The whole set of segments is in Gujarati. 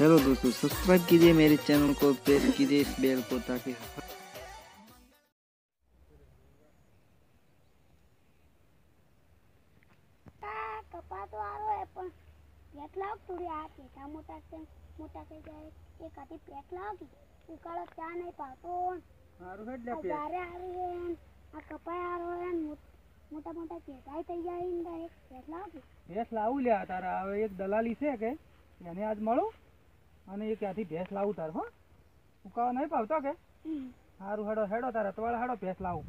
हेलो दोस्तों सब्सक्राइब कीजिए मेरे चैनल को प्रेस कीजिए इस बेल को ताकि આ કપા તો આરો હે પણ પેટ લાવ થોડી આ પેટા મોટા છે મોટા થઈ જાય એક આથી પેટ લાવ કે ઉકાળો ચા નહીં પાતો સારું હેડ આ જારે આરું હે ન, આ કપાય આરો હે ન, મો- મોટા મોટા પેટાય થઈ જાય ને એક પેટ લાવ કે ભેંસ લાવું લ્યા તારા હવે એક દલાલી છે કે એને આજ મળું અને એ ત્યાંથી ભેંસ લાવું તાર હો? ઉકાવા નહીં પાવતો કે. સારું હેડો હેડો તારે તો હેડો ભેંસ લાવું.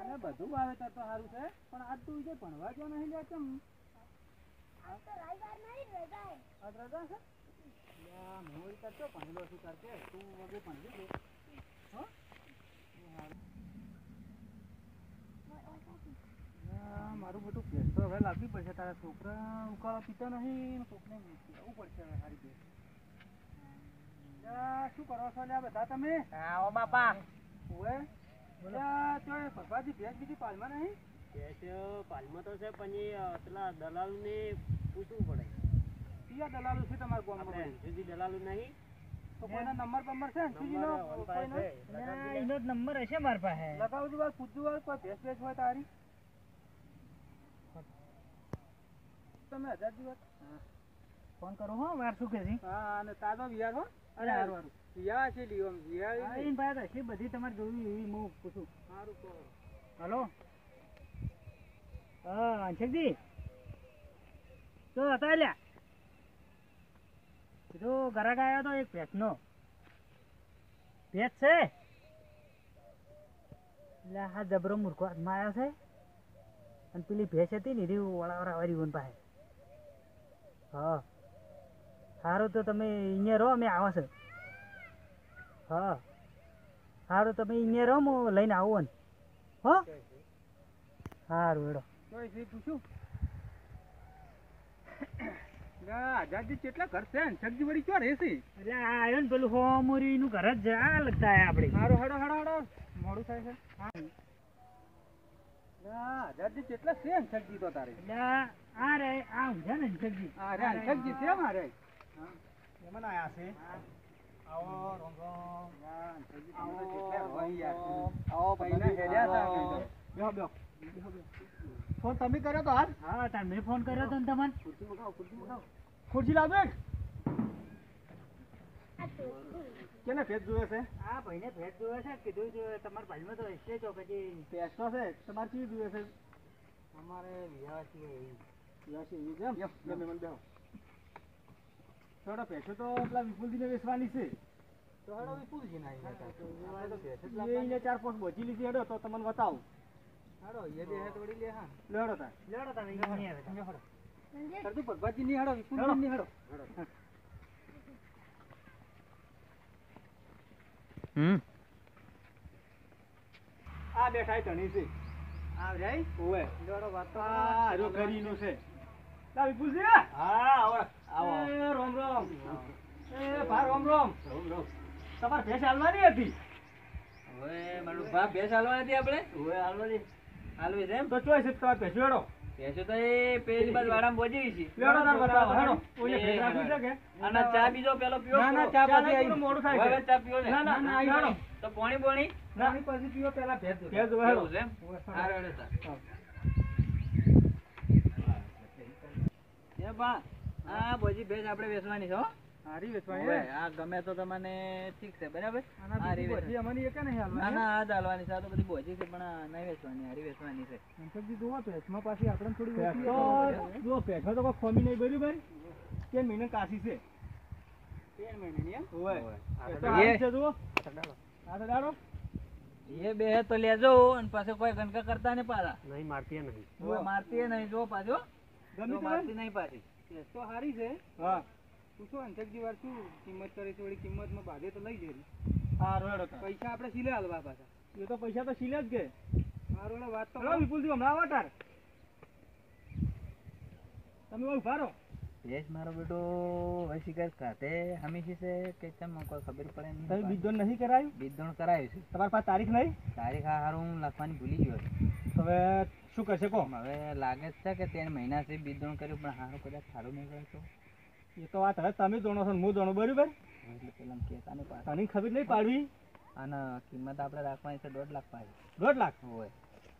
અરે બધું વાવેતર તો સારું છે પણ આજ તું જે ભણવા જો નહીં લે કેમ આ તો રજા આજ રજા છે? ભણેલો છું તાર તું વગર ભણવી છે. હો લ્યા, મારું બધું ભેસ તો હવે લાવવી પડશે તારા છોકરા ઉકાળા પીતા નહીં ને કોકને પીવડાવવું પડશે હવે સારી ભેસ શું કરો છો લ્યા બધા તમે? આવો બાપા. ઓએ ચોય ભગવાનજી ભેસ બીજી પાલમાં નહીં? પાલમાં તો છે પણ પેલા દલાલને પૂછવું પડે. કયા દલાલ છે તમારા ગામમાં? સુધી દલાલો નહીં. તો કોઈનો નંબર બંબર છે ઓન કોઈનો? છે. એનો જ નંબર હશે મારી પાસે. લગાવજો વાર પૂછજો વાર કોઈ ભેંસ ભેંસ હોય તારી. તમે હજાર દિવસ? ફોન કરો હો વાર શું કે હા અને તાજો વિયાર હો? અરે હારું હારું. વિયા છે લીઓ વિયા એની પાસે હશે બધી તમારે જોવી એવી હું પૂછું. સારું તો હલો? હા અંશકજી. તો હતા લ્યા. કીધું ઘરાક આવ્યો તો એક ભેંસનો. ભેંસ છે? એટલે આ જબરો મૂર્ખો હાથમાં આવ્યો છે. અને પેલી ભેંસ હતી ને એરી વળાવરા વાળી પાસે. હા. સારું તો તમે અહીંયા રહો અમે આવા છે. હા. સારું તમે અહીંયા રહો હું લઈને આવું ને હો? સારું એડો પૂછું આઝાદી કેટલા ઘર છે ને? સબ્જી વળી ક્યાં રહેશે? એટલે આયો ને પેલું હોમોરી નું ઘર જ આ લગતા આપણે હારો હેડો હેડો હેડો મોડું થાય છે. આઝાદી કેટલા છે ને સબ્જી તો તારે? એટલે આ રે આ ઊંઝા ને જગજી. આ રે જગજી છે મારે એમાં આયા છે. આવો રોમ રોમ આવો ભાઈને હેડ્યા હતા બેહો બેહો. ફોન તમે કર્યો તો હાલ? હા તાર મેં ફોન કર્યો તો ને તમને. ખુરશી મગાવો ખુરશી મગાવો ખુરશી લાવ કેને ભેજ જોવે છે? આ ભાઈને ભેજ જોવે છે કીધું જો તમારા ભાઈમાં તો હશે જો પછી ભેજનો છે? તમારે કેવી જોવે છે? અમારે એવી થોડા પૈસો તો પેલા વિપુલજીને વેચવાની છે. ચાર પાંચ બચી લીધી હેડો તો તમને બતાવું. હા. લેડો તા. લેડો આ બેઠાય છે. લા વિપુલજી હા? આવો આવો. એ રોમ રોમ. એ ભા રોમ રોમ. રોમ રોમ. તમાર ભેસ હાલવાની હતી? હવે મારું બાપ ભેસ હાલવાની હતી આપણે? ઓવે હાલવાની. હાલવી છે એમ? તો ચોઈસ છે તમાર ભેસ વેડો? ભેંસો તો એ પેલી બાજુ વાડામાં બોજી છે. વેડો તાર બતાવો હેડો. ઓલે ભેસ રાખી છે કે? આના ચા બીજો પેલો પીઓ ના ના ચા ચા આવી મોડું થાય હવે ચા પીઓ ને. ના ના ના આવી તો પોણી પોણી? ના પછી પીઓ પેલા ભેસ ભેસ વેડો છે એમ? હા, રેડો તાર. એ બા આ બોજી ભેંસ આપણે વેચવાની છે હો. હારી વેચવાની આ ગમે તો તમને ઠીક છે બરાબર? આના આ બીજી રીવે બધી અમને એક નહીં હાલવાની ના આ હાલવાની છે આ તો બધી બોજી છે પણ નહીં વેચવાની હારી વેચવાની છે. અંકલજી જુઓ ભેંસમાં પાછી આપણે થોડી ઓછી તો જુઓ તો કોઈ ખોમી નહીં બરાબર કે મહિને કાશી છે. તેર એમ? તો જુઓ. તો એ બે તો લેજો અને પાછો કોઈ ગણકા કરતા ને પાછા. નહીં મારતી નહીં. મારતી નહીં જો પાછો. ગમી જો નહીં પાછી. તો હારી છે. હા. પૂછો અંકલજી વાર શું કિંમત કરે છે વળી કિંમતમાં બાંધે તો લઈ જઈ હા પૈસા આપણે સિલે હાલવા પાછા. એ તો પૈસા તો સિલે જ કે. હા રોડો વાત તો વિપુલજી હમણાં આવો તાર. તમે ઊભા રહો. ભેંસ મારો બેટો ખાતે હમીશી છે કે કોઈ ખબર પડે નહીં. તમે નહીં કરાયું? બીજોણ કરાયું છે. તમારી પાસે તારીખ નહીં? તારીખ આ હારું હું લખવાની ભૂલી ગયો હવે શું કરશે કહો? હવે લાગે છે કે ત્રણ મહિનાથી બીજોણ કર્યું પણ હારું કદાચ સારું નહીં તો. એ તો વાત હવે તમે દોણો છો ને હું દોણો બરાબર? એટલે પેલા કહેતા નહીં પાડ તને ખબર નહીં પાડવી? અને કિંમત આપણે રાખવાની છે દોઢ લાખ પાડી. દોઢ લાખ? હોય.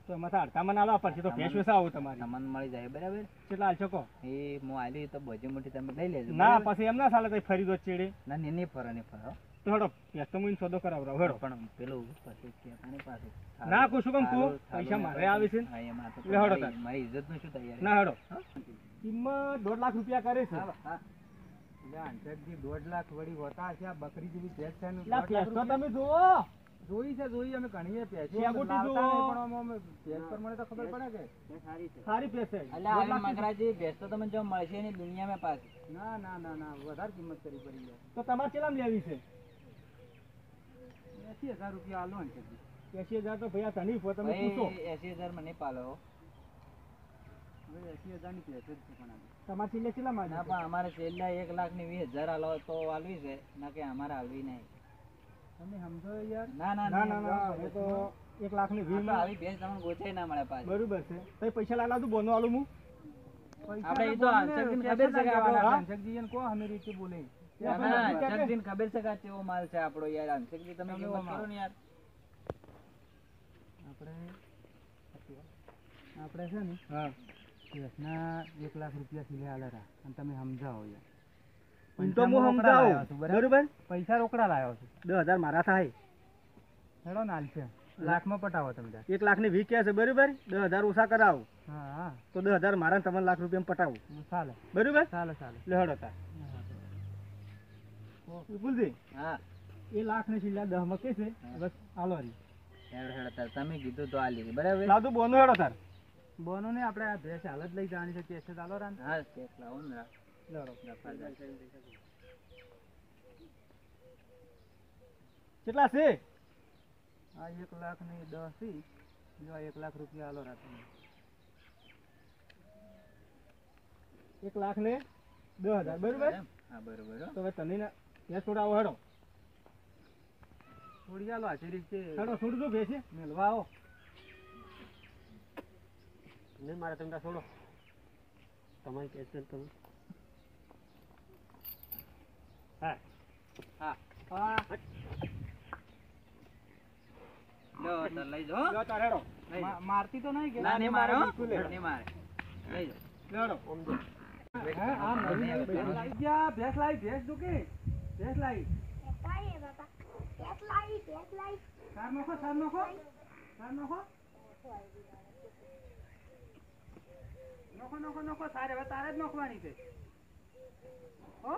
તો એમાં અડતામાં મને આલવા પડશે તો ભેંસ વેસા આવું તમારે. સામાન મળી જાય બરાબર? કેટલા હાલશો કહો? એ હું આલી તો બધી મોટી તમે લઈ લેજો ના પછી એમ ના સાલે કઈ ફરી દો ચેડે. ના નહીં ફરો નહીં ફરો. તો હેડો ભેંસ તો સોદો કરાવરાવ હેડો. પણ પેલું પછી કહેતા પાછું ના, કહું શું કામ પૈસા મારે આવે. છે. હા, તો હેડો તાર. મારી ઇજ્જતનું શું તૈયારી? ના હેડો. કિંમત દોઢ લાખ રૂપિયા કરે છે. દોઢ લાખ વળી હોતા છે આ બકરી જેવી ભેંસ છે ને ભેંસ તો તમે જોવો જોઈ છે જોઈ અમે ઘણીએ ભેંસો શેગુટી પણ અમે ભેંસ પર મને તો ખબર પડે કે? સારી ભેંસ છે. અલ્યા આવી મગરાજી ભેંસ તો તમે જો મળશે નહીં દુનિયામાં પાછી. ના ના ના ના વધારે કિંમત કરી પડી જાય તો તમારે કેટલામ લેવી છે? એસી હજાર રૂપિયા આલો ને એસી હજાર તો ભૈયા તની ફો તમે પૂછો. એસી હજાર મને પાલો. હો. હવે એસી હજારની ભેંસ જ છે પણ આ. તમારે છેલ્લે કેટલા ના પણ અમારે છેલ્લા એક લાખની વીસ હજાર આલો તો આલવી છે. ના કે અમારે આલવી નહીં. તમે સમજો યાર. ના ના ના ના એ તો એક લાખની વીસ આવી ભેંસ તમને ગોચાઈ ના મળે પાછી. બરોબર છે. તો પૈસા લાલા તું બોનો આલું હું. આપણે ઈ તો હંસકજીને ખબર છે કે આપણો- અમે રીતે બોલે. ના, ના, ખબર છે કેવો માલ છે આપણો યાર. હંસકજી તમે તમે કરો ને યાર. આપણે આપણે છે ને હા. ભેંસના એક લાખ રૂપિયા સિલે આલેરા. અને તમે સમજાવો યાર. તો હું બરોબર? પૈસા રોકડા લાવ્યો છું. દસ હજાર મારા થાય. હેડો નાલ છે લાખમાં પટાવો તમે એક લાખની વી કે છે બરોબર? દસ હજાર ઓછા કરાવો. હા તો દસ હજાર મારા ને તમારે લાખ રૂપિયા પટાવું. ચાલે. બરોબર? ચાલે ચાલે. લે હડો તાર વિપુલજી હા એ લાખ ને છેલ્લા દસમાં કે છે બસ આલો હરી હેડો હેડો તાર તમે કીધું તો આ લીધી બરાબર લાવતું બોનો હેડો તાર બોનો ને આપણે આ ભેંસ હાલ જ લઈ જવાની છે કેસે ચાલો રાન હા ચેક લાવો ને રાખ. લેવડો. રફા જાય. કેટલા છે આ એક લાખની દસથી જો એક લાખ રૂપિયા હાલો રાત એક લાખ ને દસ હજાર બરોબર? હા બરોબર હો. તો હવે તને ભેંસ છોડાવો હેડો. છોડી હાલો આચી રીતે હેડો છોડજો ભેંસે મેળવા આવો. નહીં મારે તમને છોડો. તમારી કેસ તમે? હા. હા. હા લઈ જાઓ. મારતી તો નહીં કે? ના નહીં મારો નહીં. મારે લઈ જાઓ. લેડો ભેંસ લાવી, ભેંસ દુખી. ભેંસ લાવી. કાંઈ બાપા ભેંસ લાવી ભેંસ લાવી સાર નાખો, સાર નાખો. સાર નાખો. નાખો, નાખો, નાખો. સાર હવે તારે જ નાખવાની છે. હો?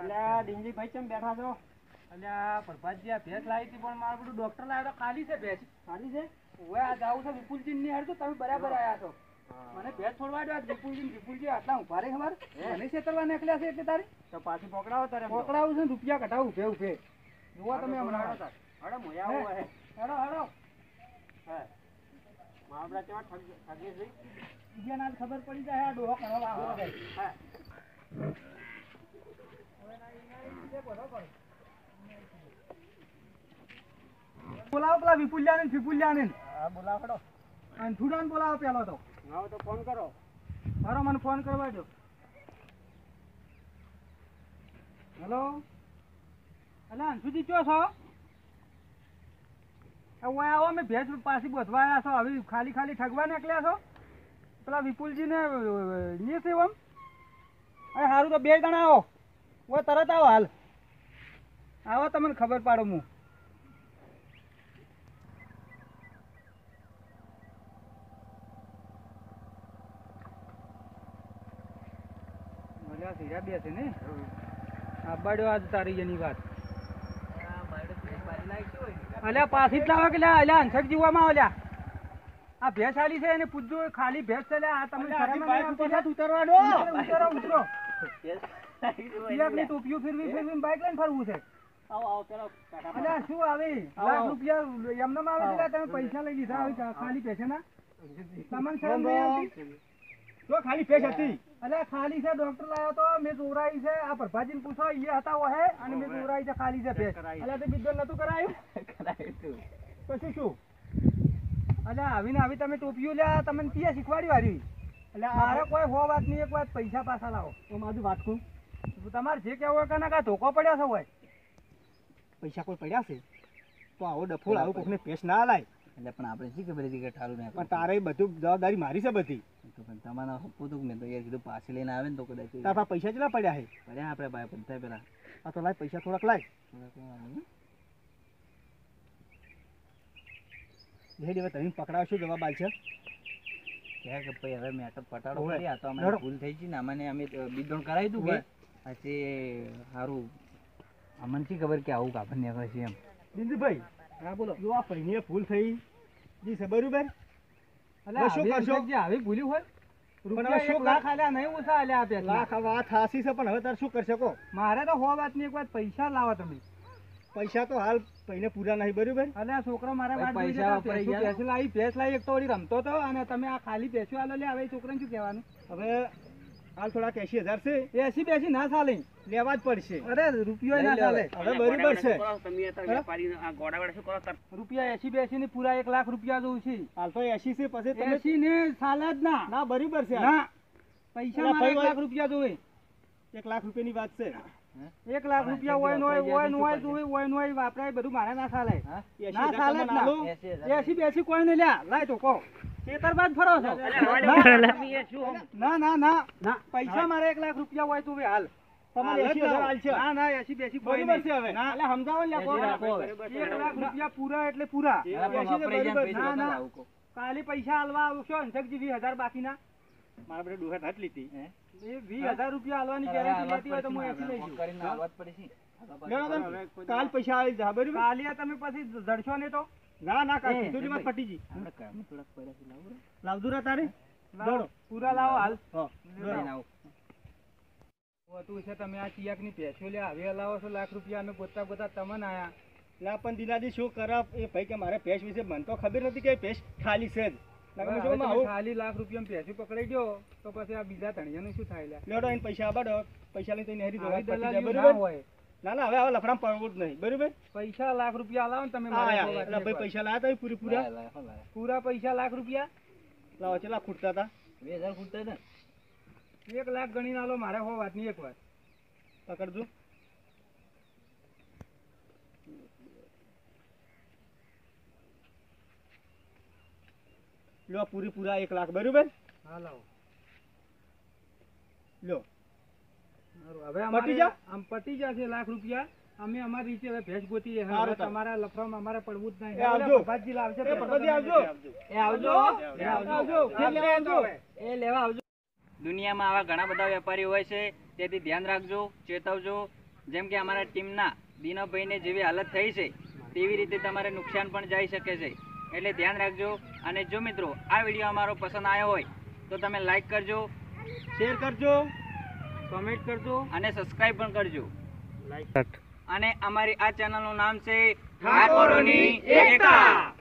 અલ્યા ડીંગી ભાઈ કેમ બેઠા છો અલ્યા પ્રભાતજી આ ભેંસ લાવી હતી પણ મારું બધું ડોક્ટર લાવ્યો તો ખાલી છે ભેંસ સારી છે ઓવે આ જાવું છે વિપુલજી ની હારે તો તમે બરાબર આયા છો મને ભેજ છોડવા દો વિપુલજી વિપુલજી આટલા ઊભા રે ખબર મને છેતરવા નીકળ્યા છે એટલે તારી? તો પાછી પકડાવો તારે. પકડાવું છે રૂપિયા કઢાવું ઉભે ઉભે. જોવા તમે હમણાં. હડો મોયા આવો હે. હડો હડો હે. મામલા કેવા ઠગ ઠગી છે? બીજાને આજ ખબર પડી જાય આ ડોહો કરવા આવો હે. હા? બોલાવો પેલા વિપુલિયા ને ફિપુલિયા ને બોલાવો અને થુડાને બોલાવો પેલો તો. આવો તો ફોન કરો. મારો મને ફોન કરવા દો હેલો? અલા, અંશુજી, કયો છો? હવે આવો, અમે ભેજ પાછી બધવા આવ્યા છો. હવે ખાલી ખાલી ઠગવા નીકળ્યા છો? પેલા વિપુલજીને લઈએ છે એમ? અરે સારું તો બે જણા આવો. ઓ તરત આવો, હાલ. આવો, તમને ખબર પાડો હું. સીરા બે છે ને? આબાડ્યો આજ તારી જેની વાત. અલ્યા પાછી જ લાવો કે લ્યા અલ્યા અંશક જીવવામાં અલ્યા આ ભેંસ આલી છે એને પૂછજો ખાલી ભેંસ છે આ તમે અલ્યા, શરમ આજી નહીં બાઈક આવતી ઉપર લ્યા? હાથ ઉતારવા દો. ઉતરો, ઉતરો. પિયરની ટોપીઓ ફેરવી ફેરવીને બાઈક લઈને ફરવું છે. અલ્યા શું આવે. લાખ રૂપિયા આવે છે તમે પૈસા લઈ લીધા ખાલી પૈસાના તમને શરમ નહીં આવતી? તો ખાલી ફેસ હતી. અલ્યા ખાલી છે ડોક્ટર લાવ્યો તો મેં જોરાઈ છે. આ પ્રભાજીને પૂછો એ હતા ઓહે? અને મેં જોરાઈ છે ખાલી છે પેશ. અલ્યા તે બીજો નતું કરાયું? કરાવ્યું તું. પછી શું? અલ્યા આવીને આવી તમે ટોપીઓ લ્યા તમને ક્યાં શીખવાડી વાળી. એટલે મારે કોઈ હો વાત નહીં એક વાત પૈસા પાછા લાવો. હું મારું વાટકું. તમારે જે કેવું હોય કે ના કાં ધોકો પડ્યો છે હોય. પૈસા કોઈ પડ્યા છે? તો આવો ડફોળ આવું કોકને પેશ ના લાય. એટલે પણ આપણે શી ખબર હતી કે ઠારું ને પણ તારે બધું જવાબદારી મારી છે બધી. તો પણ તમારા હપ્પું હતું મેં તો યાર કીધું પાછી લઈને આવે ને તો કદાચ તારા પૈસા કેટલા પડ્યા છે? પડ્યા આપણે ભાઈ પંચાય પેલા. આ તો લાય પૈસા થોડાક લાય. જે દિવસ તમે પકડાવશો જવાબ આલશે. ક્યાં કે ભાઈ હવે મેટર પટાડો હોવે. કરી આ તો અમે ભૂલ થઈ ગઈ ને અમને અમે બીજોણ કરાવી દઉં કે. પછી સારું અમને શી ખબર કે આવું કાપડ નીકળે છે એમ. બિંદુભાઈ હા બોલો. જો આ પૈણીએ ભૂલ થઈ જી સર બરોબર? શું કરશો? જે આવી ભૂલ્યું હોય? રૂપિયા શું એક લાખ આલ્યા નહીં ઓછા આલ્યા આ લાખ વાત હાસી છે પણ હવે તારે શું કરશે કો મારે તો હો વાતની એક વાત પૈસા લાવો તમે. પૈસા તો હાલ પૈને પૂરા નહીં બરોબર? અને આ છોકરો મારા વાત પૈસા લાવી ભેંસ લાવી એક તો રમતો હતો અને તમે આ ખાલી ભેંસું આલો લે હવે છોકરાને શું કહેવાનું? હવે હાલ થોડાક એસી હજાર છે. એસી બેસી ના ચાલે. લેવા જ પડશે. અરે રૂપિયો ના ચાલે. હવે બરોબર છે. રૂપિયા એસી બેસી ને પૂરા એક લાખ રૂપિયા જોઉં છે. હાલ તો એસી છે પછી એસી ને ચાલે જ ના. ના બરોબર છે. ના. પૈસા એક લાખ રૂપિયા જોવે. એક લાખ રૂપિયાની વાત છે. એક લાખ રૂપિયા હોય ને હોય હોય હોય જોવે હોય હોય વાપરાય બધું મારે ના ચાલે. ના ચાલે જ ના. એસી બેસી કોઈ નહીં લ્યા લાય તો કહો. ખેતરબાદ ફરો છો. ના. ના ના ના. પૈસા મારે એક લાખ રૂપિયા હોય તો હાલ. હાલ જ 80,000 લાવો. હાલ છે. ના ના એસી બેસી કોઈ બરોબર છે હવે. એટલે સમજાવો. એક લાખ રૂપિયા પૂરા એટલે પૂરા. ના, ને ના, ના. કાલે પૈસા હાલવા આવશો અંશકજી વીસ હજાર બાકીના. મારા બધા ડોહા નથી લીધી? એ વીસ હજાર રૂપિયા આલવાની ગેરંટી લેતી હોય તો હું એસી ને, કરીને આવવા પડી. કાલ પૈસા આવી જા બરાબર? કાલે તમે પછી જડશો ને તો? ના ના કાલ એ, માં પટી જી આપણે કામ થોડાક પડ્યા છે, લાવો. રે. લાવજો રા તારે. દોડો. પૂરા લાવો હાલ. હા તું છે તમે આ ચિયાકની પેશો લે હવે લાવો છો લાખ રૂપિયા અમે ગોતા ગોતા તમને આયા. લા પણ દિલાદી શું કરા એ ભાઈ કે મારે ભેંસ વિશે મને તો ખબર નથી કે ભેંસ ખાલી છે જ. નકર હવે હું શું તમે આવું ખાલી લાખ રૂપિયા ભેંસું પકડાઈ દો તો પછી આ બીજા ધણિયાનું શું થાય લ્યા? એને પૈસા આબાડો. પૈસા લઈને તઈને હેરી જવા પતી ના બરોબર? હોય ના ના હવે આવા લફડામાં પડવું જ નહીં બરોબર? પૈસા લાખ રૂપિયા લાવો ને તમે ભાઈ પૈસા લાયા તા પૂરી પૂરા. પૂરા પૈસા લાખ રૂપિયા? લાવો ચેલા ખૂટતા હતા. બે હજાર ખૂટતા ને? એક લાખ ગણી નાલો મારે હો વાતની એક વાત. પકડજો. લો પૂરી પૂરા એક લાખ બરોબર? હા લાવો. લો. હવે પતી જા? આમ પતી જશે લાખ રૂપિયા. અમે અમારી રીતે હવે ભેંસ ગોતી હવે તમારા લફડામાં અમારે પડવું જ નહીં. આવજો. પ્રભાતજી લાવશે એ ભેંસો પ્રભાતજી તમે આવજો. એ આવજો. આવજો. આવજો. આવજો. એ લેવા આવજો. દુનિયામાં આવા ઘણા બધા વેપારી હોય છે. તેથી ધ્યાન રાખજો ચેતવજો. જેમ કે અમારા ટીમના દિનોભાઈને જેવી હાલત થઈ છે તેવી રીતે તમારે નુકસાન પણ જઈ શકે છે. એટલે ધ્યાન રાખજો. અને જો મિત્રો આ વીડિયો અમારો પસંદ આવ્યો હોય તો તમે લાઈક કરજો. શેર કરજો. કમેન્ટ કરજો. અને સબસ્ક્રાઈબ પણ કરજો. લાઈક અને અમારી આ ચેનલનું નામ છે ઠાકોરોની એકતા.